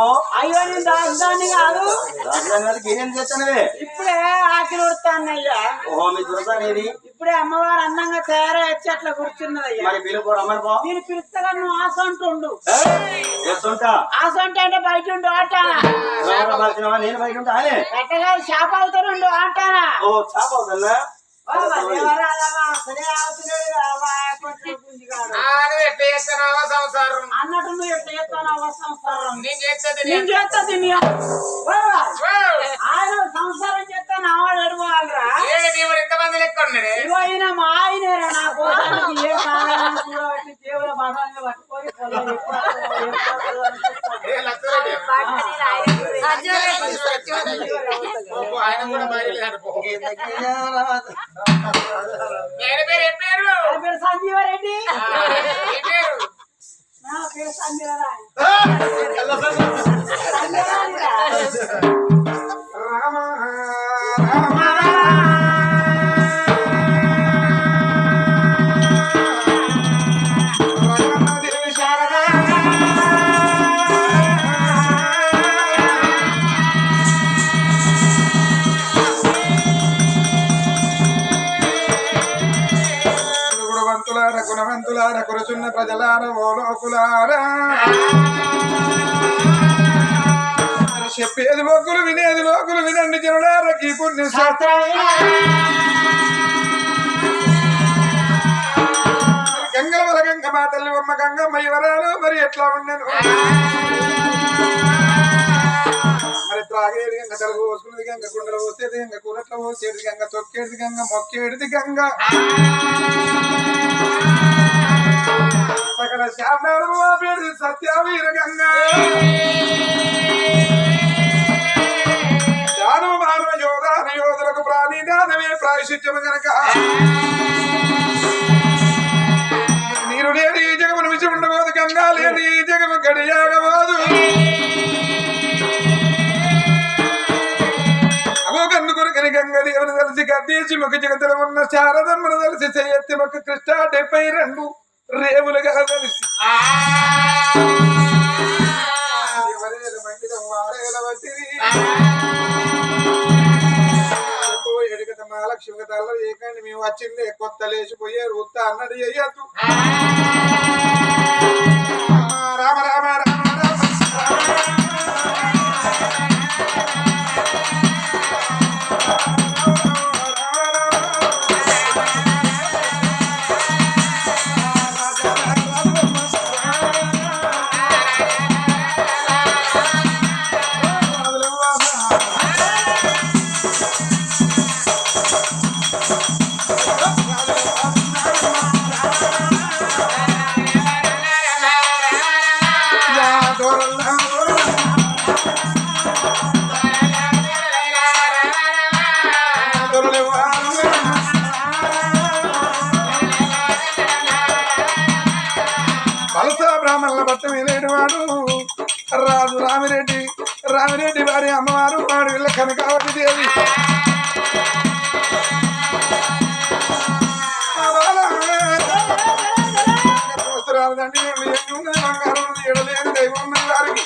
నువ్వు అయ్యో నేను దాని కాదు రాజధానికి ఏం చేస్తానవే ఇప్పుడే ఆకలి ఉడతానయ్యా ఓహో మీ దురసానేది ఇప్పుడే అమ్మవారు అందంగా తయారయ్యి అట్లా కూర్చున్నదయ్యా. మరి పిలుపు రమ్మని పో. నేను పిలుస్తగా నువ్వు ఆశ అంటుండు చేస్తుంటా ఆశ అంటే అంటే బయట ఉండు అంటానా నేను బయట ఉంటా అనే ఎట్టగా షాప్ అవుతానుండు అంటానా? ఓ చాప అవుతుందా సంసారం అన్నట్టు నువ్వు ఎట్లా సంసారం నేను చేస్తుంది నేను చేస్తా ఆయన సంసారం చేస్తాను ఆవాడు ఎడవాలరా నీవు ఎంతమంది లెక్క ఉన్నాడే ఇగో మా ఆయనేరా నా కోసం ఏ కారణం కూడా దేవుల పట్టుకొని ఆయన కూడా పేరు ఏం పేరు? నా పేరు చెప్పేది మొక్కులు వినేది లోకులు వినండి జనులారకి పుణ్య శాస్త్రమే. గంగల గంగ మా తల్లి బొమ్మ గంగమ్మ యువరాలు మరి ఎట్లా ఉండను? మరి త్రాగేది గంగ తలకు పోసుకునేది గంగ కుండలు పోసేది గంగ కూరట్లో పోసేది గంగ తొక్కేది గంగ మొక్కేడిది గంగ. సకల శారణాలు ఆపేది సత్యావీర గంగ. దానవ మానవ యోధాన యోధులకు ప్రాణి దానమే ప్రాయశిత్యము గనక. నీరు లేని ఈ జగమును విసి ఉండబోదు గంగా లేని ఈ జగము గడియాగబోదు అగో కన్ను తెలిసి గద్దేసి ముఖ జగతలు ఉన్న శారదమ్మను తెలిసి చేయత్తి ముఖ కృష్ణ డెబ్బై రెండు. రేవులుగా ఎడుగత మహాలక్ష్మి తల్ల ఏకండి మేము వచ్చింది. కొత్త లేచిపోయే రూత అన్నది చెయ్యద్దు కనకావతి దేవి వస్త్రాలండి బంగారం ఎడలేని దైవం వారికి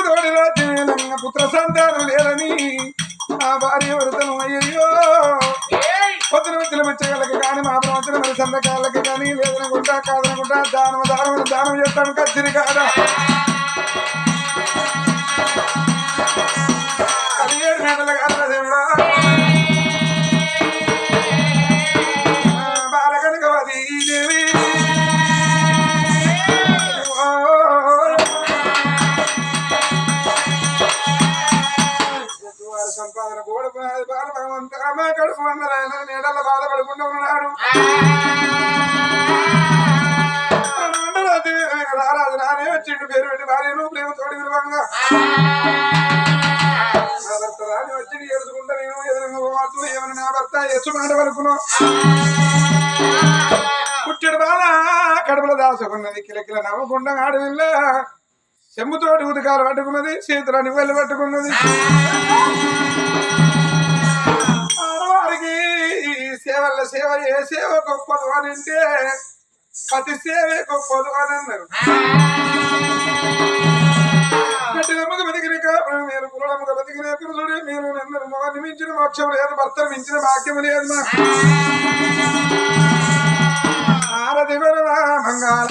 తోడి పుత్ర సంతానం లేదని ఆ భార్య వృతను అయ్యో పొద్దున వచ్చిన మెచ్చగలకి కానీ మా ప్రవచన మరి సందకాలకి కానీ లేదనుకుంటా కాదనుకుంటా దానం దానం దానం చేస్తాను కచ్చిరి కాదా? రారాజు నానే వచ్చిండు పేరు పెట్టి భార్యను ప్రేమతో తోడి విలువంగా రాని వచ్చి ఏడుచుకుంటా నేను ఎదురుగా పోవచ్చు ఏమని నా భర్త ఎచ్చు మాట వరకును పుట్టెడు బాల కడుపులో దాచుకున్నది కిలకిల నవ్వకుండా ఆడవిల్ల చెమ్ముతోటి ఉదకాలు పట్టుకున్నది చేతులని వెళ్ళి పట్టుకున్నది ఆడవారికి సేవల సేవ ఏ సేవ గొప్పదు అని అంటే ప్రతి సేవే గొప్పదు అని అన్నారు కఠినముగా బతికిన కాపురం మీరు బతికిన పురుషుడే మీరు నన్ను మొగాన్ని మించిన మోక్షం లేదు భర్తను మించిన భాగ్యం లేదు మాకు. మంగళ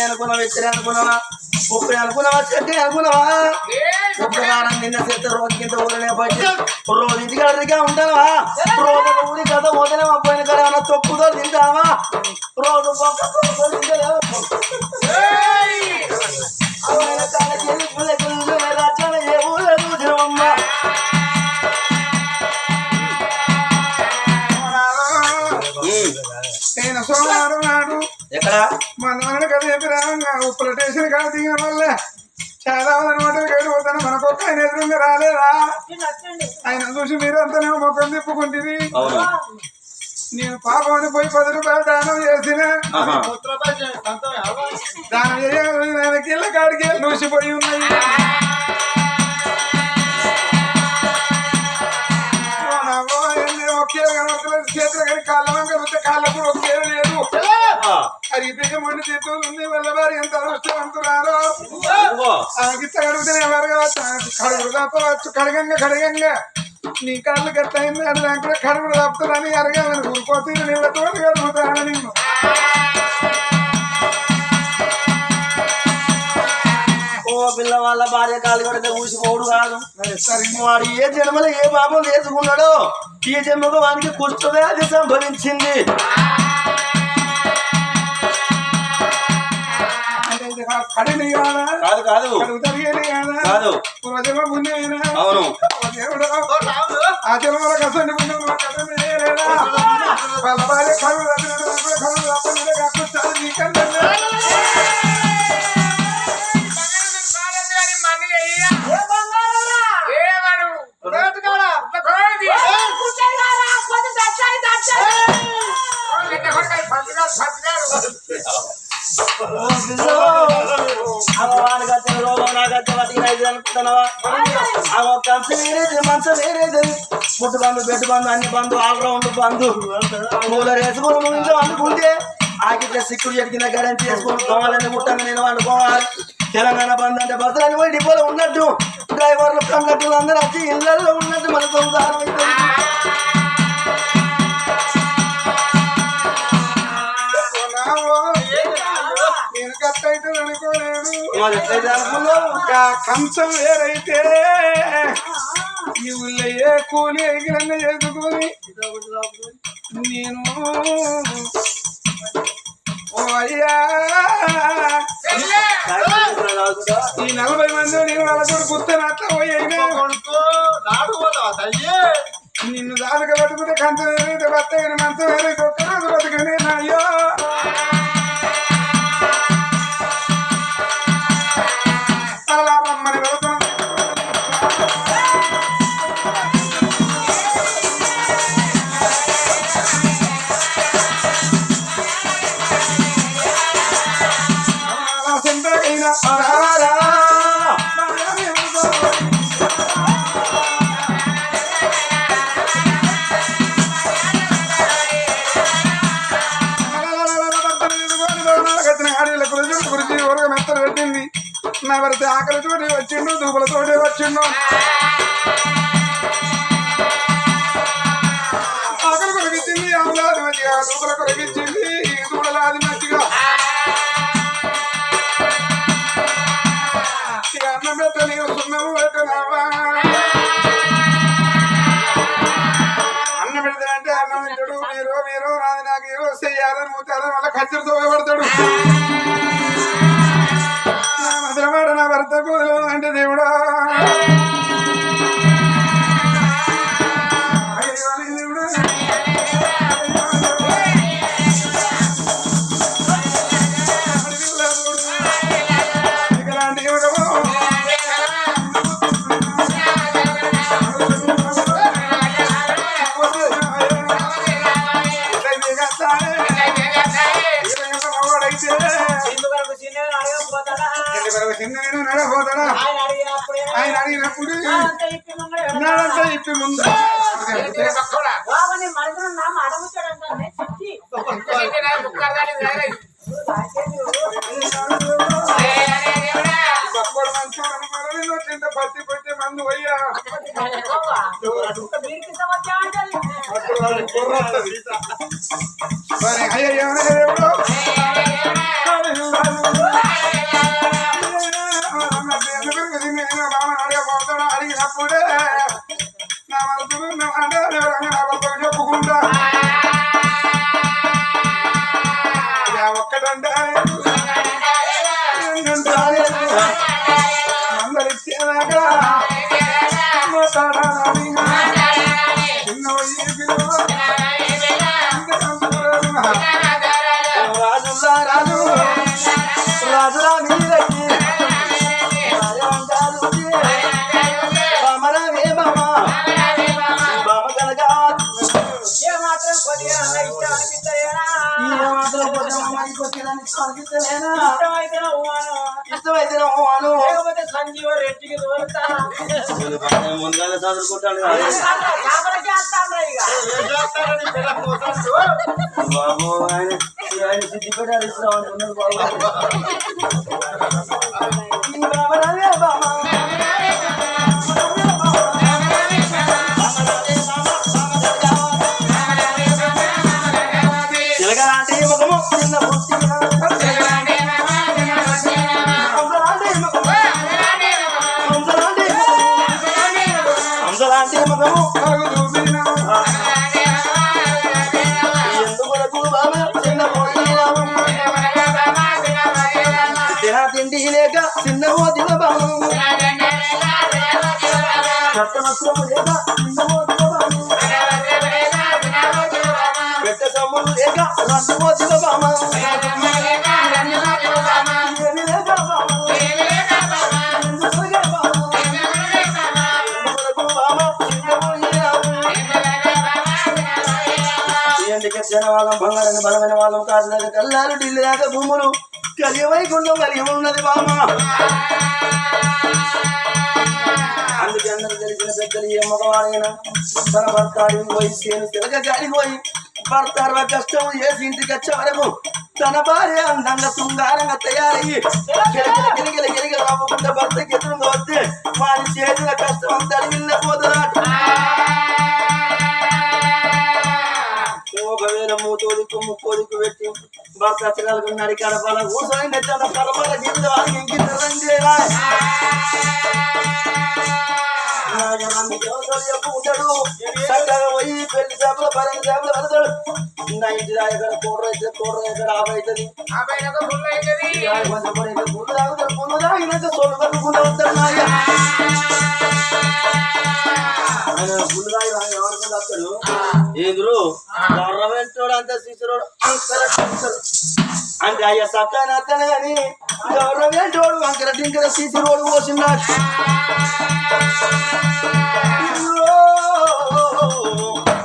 ఎన్ని అనుకున్నావా ఎత్తిరి అనుకున్నావా? ముప్పై అనుకున్నావా చెట్టి అనుకున్నావా? వారం నిన్న చేస్తే రోజు కింద ఊరనే పట్టి రోజు ఇంటికాడగా ఉంటావా రోజు ఊరి కథ వదిలే పోయిన కదా ఏమన్నా తొప్పుతో తింటావా? రోజు తింటలేవా? ఎక్కడ? మా ఉప్పుల స్టేషన్ కాడ దిగిన వల్ల చాలా అనమాట గడి పోతాను మనకు ఒక్క ఆయన ఎదురుగా రాలేదా? ఆయన చూసి మీరు అంతనే మొక్కలు తిప్పుకుంటుంది నేను పాపని పోయి పది రూపాయలు దానం చేసిన. దానం చేయాలి ఆయన కిళ్ళ కాడికి నూసిపోయి ఉన్నాయి. ఒకే కనబడతలేదు. చేతులు కానీ కాళ్ళ వంక కాళ్ళకు ఒకే లేదు. ఆ, అరిగిపోయి మొండి ఉంది ఎంత అదృష్టవంతురారో ఇదిగో. ఆగితే అడుగుతూనే కడుగుడు తప్పవచ్చు కడగంగా కడగంగా నీ కాళ్ళు గట్టయింది అది నాకు కూడా కడుగుడు అరగాలని ఊరుకోతుంది నీళ్ళతో కడుగుతాను నిన్ను ఓ పిల్ల వాళ్ళ భార్య కాలు కడితే ఊసిపోడు కాదు సరే వాడు ఏ జన్మలో ఏ పాపం చేసుకున్నాడో ఈ జన్మకు వానికి అది సంభవించింది కడిని కాదా కాదు కాదు తరిగేది కాదా కాదు పూర్వజన్మ పుణ్యమేనా అవును దేవుడు ఆ జన్మల కసండి పుణ్యం కూడా కడుగు తప్పనిదే కాకుండా నీకంటే ఓ పిల్లో, మంచం వేరేది పుట్టు బంధు బెట్టు బంధు అన్ని బంధు ఆల్రౌండ్ బంధు కూలర్ వేసుకుని ఇంట్లో అనుకుంటే ఆగితే సిక్కుడు ఎడికిన గడంతి వేసుకుని దోమలన్నీ ముట్టంగా నేను వండుకోవాలి తెలంగాణ బంద్ అంటే బస్సులన్నీ పోయి డిపోలో ఉన్నట్టు డ్రైవర్లు కండక్టర్లు అందరూ వచ్చి ఇళ్ళల్లో ఉన్నట్టు మన సంసారం అవుతుంది కంచం వేరైతే ఈ ఊళ్ళో ఏ కూలి ఎగిరంగా చేసుకుని నేను ఈ నలభై మంది నేను వాళ్ళతో గుర్తుని అట్లా పోయి అయినా కొడుకు నాడు పోతావా తల్లి? నిన్ను దానికి పట్టుకుంటే కంచం ఏదైతే బతకని మంచం ఏదైతే ఒక్కరోజు బతకని అయ్యో దూపులతోటి ఆకలి కొరకిచ్చింది అమలాది మంచిగా దూపుల కొరకిచ్చింది దూడలాది మంచిగా. ఇక అన్నం పెట్టని సున్నము పెట్టనావా అన్న పెడతాడంటే అన్నం తింటాడు. మీరు మీరు నాది నాకు ఏదో చేయాలని మూతాలని మళ్ళీ ఖచ్చితంగా పడతాడు నా భర్తకు అంటే దేవుడా? వేరే? బక్కడు మంచోడు అనుకోవాలి నువ్వు చింత పత్తి పెట్టి మందు పోయ్యా. అయ్యో ఇష్టమైతే లేకపోతే సంజీవ రెడ్డికి ముందుగానే బాబు ఆయన ఆయన సిద్ధిపేట హరీశ్రావు బాబు తిండి లేక చిన్న మోతిన బాము చట్టమస్త్రము లేక చిన్న మోతిన బాము పెట్ట సమ్ములు లేక రెండు మోతిన బామ ఏమి ఎందుకే వాళ్ళం బంగారం బలమైన వాళ్ళం కాదు కల్లాలు ఢిల్లీ దాకా భూములు కలియమైకుండా కలిగి ఉన్నది బామ అందుకే అందరూ తెలిసిన పెద్దలు ఏ మగవాడైనా తన భర్త అడిగి పోయి సేను తిరగ గాడికి పోయి భర్త అరవై కష్టం చేసి ఇంటికి వచ్చే వరకు తన భార్య అందంగా శృంగారంగా తయారయ్యి గిరిగిల గిరిగిల గిలగిల నవ్వుకుంటే భర్తకి ఎదురుగా వస్తే వారి చేతుల కష్టం అంతా అడిగిన పోతున్నాడు ఒకవేళ మూతోదికు ముక్కోదికు పెట్టి భర్త అచ్చగాలకు నడికాడ పల కూర్చొని నెచ్చాడ కలపల గింజ వారికి ఇంకింత రంజేరా చెప్పుకుంటాడు చక్కగా పోయి పెళ్ళి చేపల పన్నెండు చేపలు వెళ్తాడు నా ఇంటి దగ్గర కూడరు అయితే కూడరు అయితే ఆవు కొంచెం కూడా అయితే ముందు తాగుతారు ముందు తాగినాక సొల్లు కట్టుకుంటూ నాయ ఆయన ముందు తాగి ఆయన ఎవరికి వస్తాడు ఎదురు గవర్నమెంట్ అంత టింకర. అంటే అయ్యా సత్తాన్ని అత్తనే కానీ గవర్నమెంట్ వాడు అంకర టింకర శిశురోడు పోసిండాడు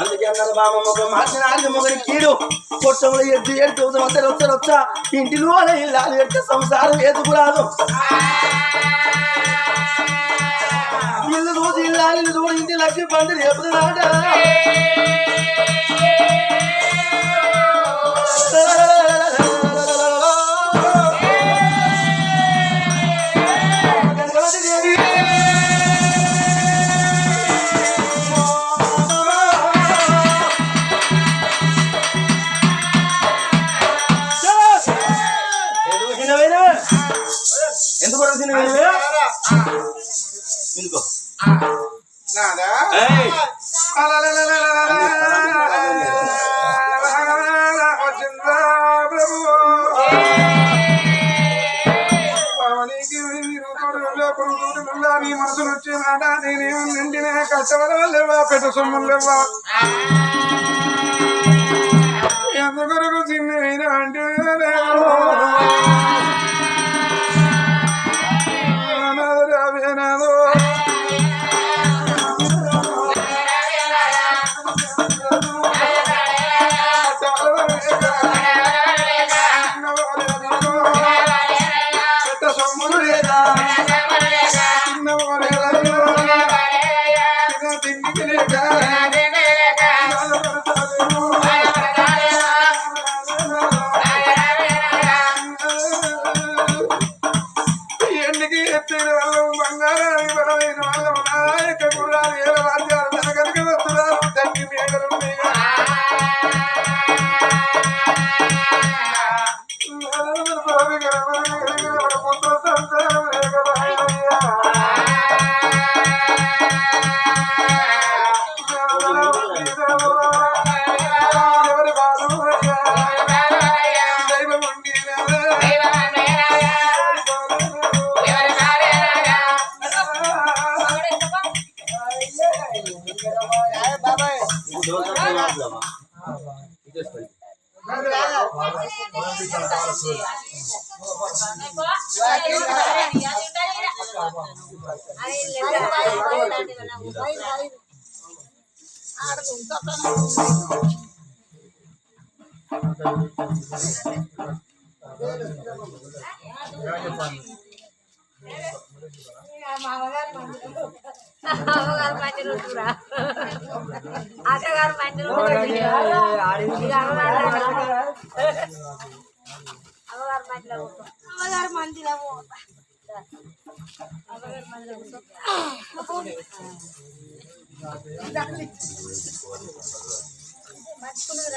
అందుకే అన్నారు బామ్మ మొగ మార్చిన మొగని కీడు. పొట్టంలో వస్తారు వస్తారు వచ్చా ఇంటిలో ఇల్లాలు ఎడితే సంసారం ఎదుగురాదు ఇల్లు చూసి ఇల్లాలి చూడు ఇంటి లక్ష్మి పండు రేపుతున్నాడ ఎందుకు చిన్నవైనా ఎందుకు నీ మనసును వచ్చే మాట నేనేం? నిండిన కష్టపడ లేవా పెట్ట సొమ్ములు లేవా ఎందుకొరకు చిన్న అంటే అమ్మగారు మంచిగా అమ్మగారు అమ్మగారు మంచిగా మంచిగా మర్చుకున్నది